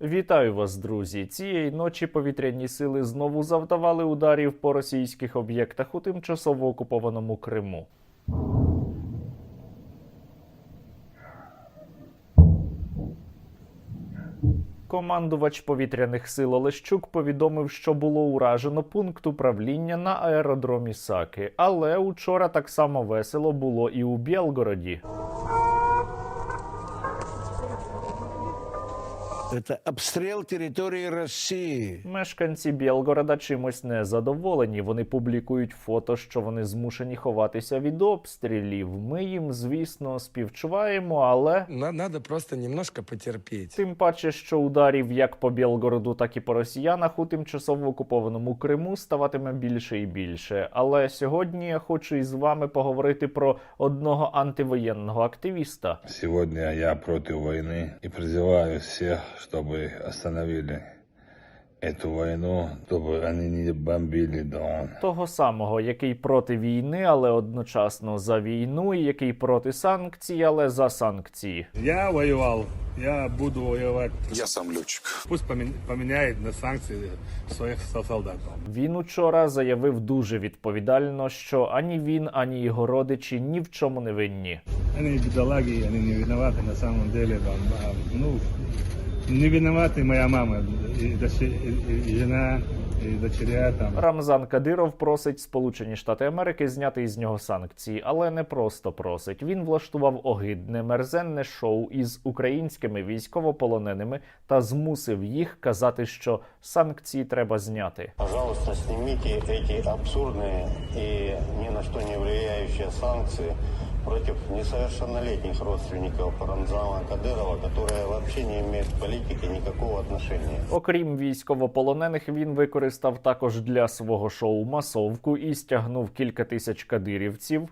Вітаю вас, друзі! Цієї ночі повітряні сили знову завдавали ударів по російських об'єктах у тимчасово окупованому Криму. Командувач повітряних сил Олещук повідомив, що було уражено пункт управління на аеродромі Саки. Але учора так само весело було і у Білгороді. Это обстрел территории России. Мешканці Білгорода чимось не задоволені. Вони публікують фото, що вони змушені ховатися від обстрілів. Ми їм, звісно, співчуваємо, але На- Надо просто немножко потерпеть. тим паче, що ударів як по Білгороду, так і по росіянах у тимчасово окупованому Криму ставатиме більше і більше. Але сьогодні я хочу із вами поговорити про одного антивоєнного активіста. Сегодня я против войны и призываю всех, чтобы остановили эту войну, чтобы они не бомбили Дон. Того самого, який проти війни, але одночасно за війну, і який проти санкцій, але за санкції. Я воевал, я буду воевать. Я сам летчик. Пусть помен- поменяет на санкции своих со- солдат. Він учора заявив дуже відповідально, що ані він, ані його родичі ні в чому не винні. Они бедолаги, они не виноваты на самом деле. Там, а, ну, не виноваты моя мама, и, доче- и- и жена, и дочеря там. Рамзан Кадиров просить Сполучені Штати Америки зняти із нього санкції, але не просто просить. Він влаштував огидне мерзенне шоу із українськими військовополоненими та змусив їх казати, що санкції треба зняти. Пожалуйста, снимите эти абсурдные и ни на что не влияющие санкции против несовершеннолетних родственников Рамзана Кадирова, которые вообще не имеют к политике отношения. Окрім військовополонених, він використав також для свого шоу масовку і стягнув кілька тисяч кадирівців.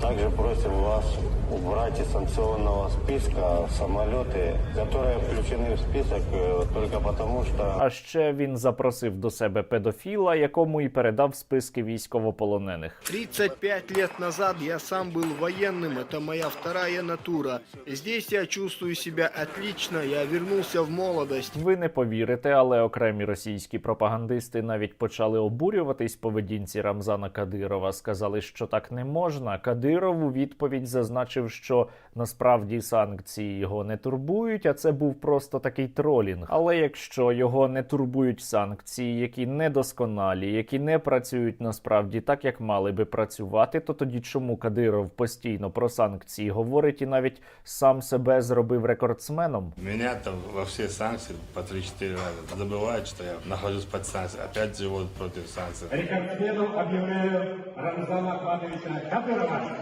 Также просим вас убрать из санкционного списка самолеты, которые включены в список э, только потому, что А ще він запросив до себе педофіла, якому і передав списки військовополонених. 35 лет назад я сам был военным, это моя вторая натура. Здесь я чувствую себя отлично, я вернулся в молодость. Ви не повірите, але окремі російські пропагандисти навіть почали обурюватись поведінці Рамзана Кадирова. Сказали, що так не можна. Кадиров у відповідь зазначив, що насправді санкції його не турбують, а це був просто такий тролінг. Але якщо його не турбують санкції, які недосконалі, які не працюють насправді так, як мали би працювати, то тоді чому Кадиров постійно про санкції говорить і навіть сам себе зробив рекордсменом? Меня там во все санкции по 3-4 раза забывают, что я нахожусь под санкциями. Опять живут против санкций. Рекордсменом объявляю Рамзана Ахматовича Кадырова.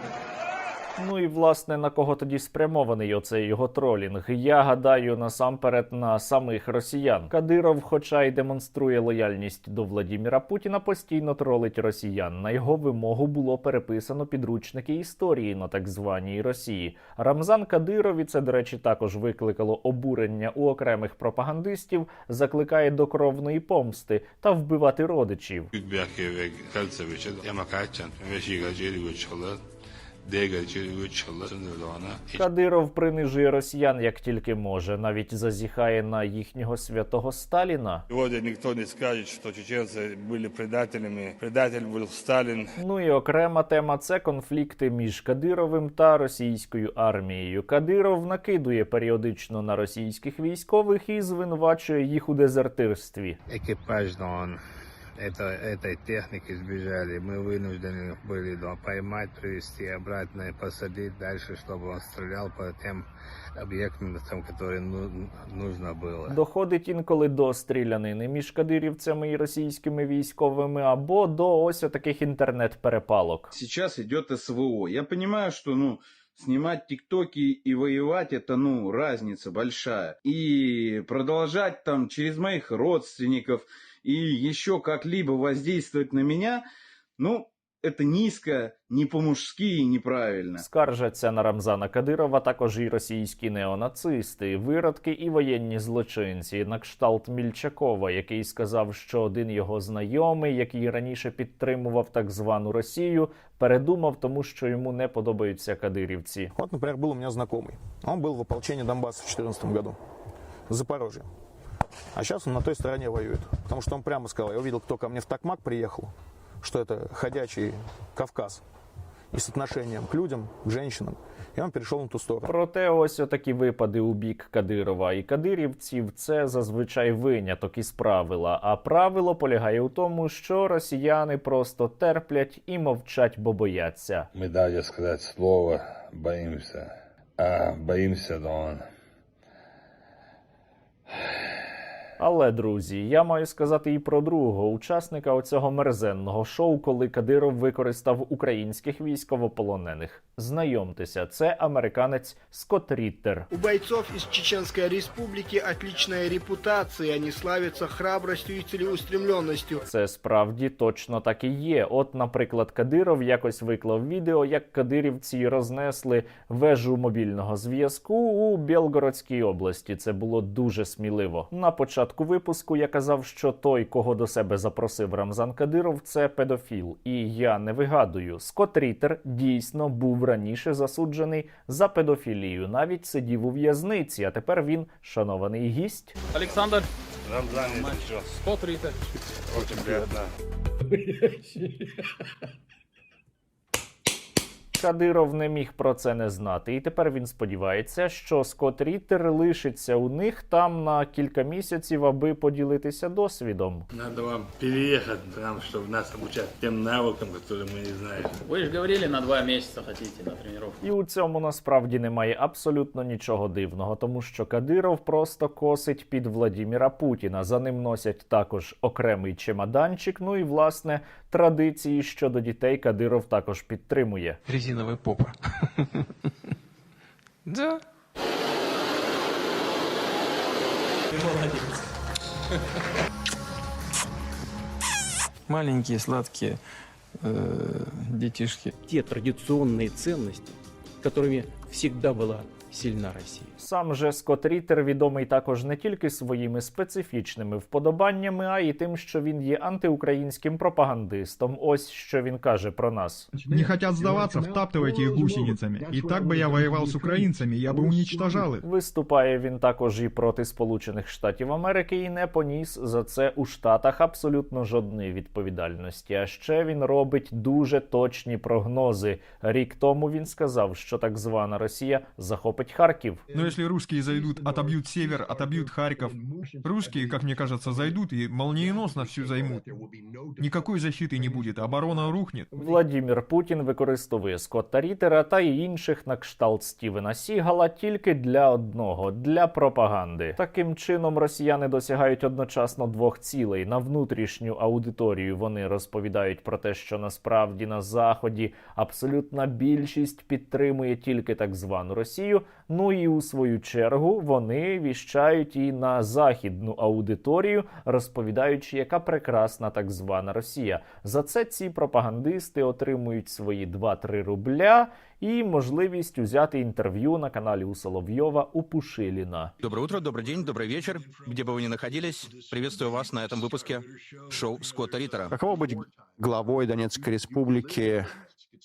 Ну і власне на кого тоді спрямований оцей його тролінг? Я гадаю насамперед на самих росіян. Кадиров, хоча й демонструє лояльність до Владіміра Путіна, постійно тролить росіян. На його вимогу було переписано підручники історії на так званій Росії. Рамзан Кадиров, і це до речі, також викликало обурення у окремих пропагандистів, закликає до кровної помсти та вбивати родичів. Кадиров принижує росіян як тільки може, навіть зазіхає на їхнього святого Сталіна. Сегодня никто не скажет, что чеченцы были предателями. Предатель был Сталин. Ну і окрема тема це конфлікти між Кадировим та російською армією. Кадиров накидує періодично на російських військових і звинувачує їх у дезертирстві. экипаж Дон это, этой техники сбежали. Мы вынуждены были да, поймать, привезти обратно и посадить дальше, чтобы он стрелял по тем объектам, там, которые ну- нужно было. Доходить інколи до стрілянини між кадирівцями і російськими військовими або до ось таких інтернет-перепалок. сейчас идет СВО. Я понимаю, что, ну, снимать тиктоки и воевать, это, ну, разница большая. И продолжать там через моих родственников и еще как-либо воздействовать на меня, ну, это низко, не по-мужски и неправильно. Скаржаться на Рамзана Кадирова також і російські неонацисти, виродки і воєнні злочинці, на кшталт Мільчакова, який сказав, що один його знайомий, який раніше підтримував так звану Росію, передумав, тому що йому не подобаються кадирівці. Вот, например, был у меня знакомый. Он был в ополчении Донбасса в 2014 году. Запорожье. А сейчас он на той стороне воюет. Потому что он прямо сказал, я увидел, кто ко мне в Токмак приехал, что это ходячий Кавказ. И с отношением к людям, к женщинам. И он перешел на ту сторону. Проте ось отакі випади у бік Кадирова і кадирівців це зазвичай виняток із правила. А правило полягає у тому, що росіяни просто терплять і мовчать, бо бояться. Мы даже сказать слово боимся. А боимся, да он. Але друзі, я маю сказати і про другого учасника оцього мерзенного шоу, коли Кадиров використав українських військовополонених. Знайомтеся, це американець Скотт Ріттер. У бойцов из Чеченской республики отличная репутация, они славятся храбростью и целеустремленностью. Це справді точно так і є. От, наприклад, Кадиров якось виклав відео, як кадирівці рознесли вежу мобільного зв'язку у Білгородській області. Це було дуже сміливо. На початку випуску я казав, що той, кого до себе запросив Рамзан Кадиров, це педофіл. І я не вигадую. Скотт Рітер дійсно був раніше засуджений за педофілію. Навіть сидів у в'язниці, а тепер він шанований гість. Рамзан, если что. Очень приятно. Кадиров не міг про це не знати, і тепер він сподівається, що Скотт Ріттер лишиться у них там на кілька місяців, аби поділитися досвідом. Надо вам переехать там, чтобы нас обучать тем навыкам, которые мы не знаем. Вы же говорили, на два месяца хотите на тренировку. І у цьому насправді немає абсолютно нічого дивного, тому що Кадиров просто косить під Владіміра Путіна. За ним носять також окремий чемоданчик. Ну і власне традиції щодо дітей Кадиров також підтримує. Резиновая попа. Да. Маленькие сладкие э, детишки. Те традиционные ценности, которыми всегда была сильна Россия. Сам же Скотт Ріттер відомий також не тільки своїми специфічними вподобаннями, а й тим, що він є антиукраїнським пропагандистом. Ось що він каже про нас. Не хотят сдаваться, втаптывайте их гусеницами. И так бы я воевал с украинцами, я бы уничтожал их. Виступає він також і проти Сполучених Штатів Америки і не поніс за це у Штатах абсолютно жодної відповідальності. А ще він робить дуже точні прогнози. Рік тому він сказав, що так звана Росія захопить Харків. Но если русские зайдут, отобьют север, отобьют Харьков, русские, как мне кажется, зайдут и молниеносно всю займут. Никакой защиты не будет, оборона рухнет. Владімір Путін використовує Скотта Рітера та й інших на кшталт Стівена Сігала тільки для одного для пропаганди. Таким чином росіяни досягають одночасно двох цілей. На внутрішню аудиторію вони розповідають про те, що насправді на заході абсолютна більшість підтримує тільки так звану Росію. Ну і у свою чергу вони віщають і на західну аудиторію, розповідаючи, яка прекрасна так звана Росія. За це ці пропагандисти отримують свої 2-3 рубля і можливість узяти інтерв'ю на каналі у Соловйова у Пушиліна. Доброе утро, добрый день, добрый вечер. Где бы вы ни находились, приветствую вас на этом выпуске шоу Скотта Риттера. Каково быть главой Донецкой республики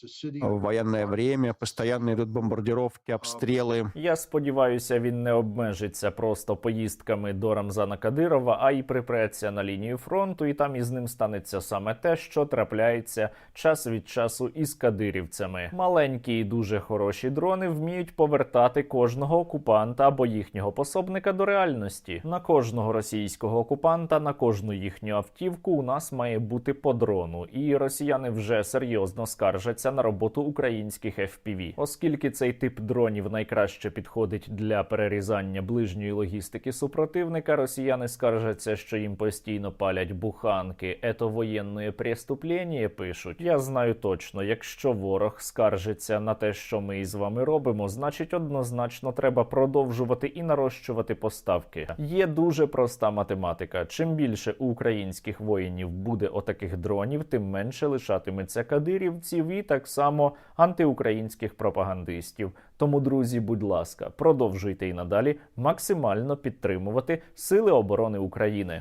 в военное время? Постоянно идут бомбардировки, обстрелы. Я сподіваюся, він не обмежиться просто поїздками до Рамзана Кадирова, а й припреться на лінію фронту, і там із ним станеться саме те, що трапляється час від часу із кадирівцями. Маленькі і дуже хороші дрони вміють повертати кожного окупанта або їхнього пособника до реальності. На кожного російського окупанта, на кожну їхню автівку у нас має бути по дрону, і росіяни вже серйозно скаржаться на роботу українських FPV. оскільки цей тип дронів найкраще підходить для перерізання ближньої логістики супротивника. Росіяни скаржаться, що їм постійно палять буханки. Ето воєнне преступлення пишуть. Я знаю точно, якщо ворог скаржиться на те, що ми із вами робимо, значить однозначно треба продовжувати і нарощувати поставки. Є дуже проста математика. Чим більше у українських воїнів буде отаких дронів, тим менше лишатиметься кадирівців і так само антиукраїнських пропагандистів. Тому, друзі, будь ласка, продовжуйте і надалі максимально підтримувати Сили оборони України.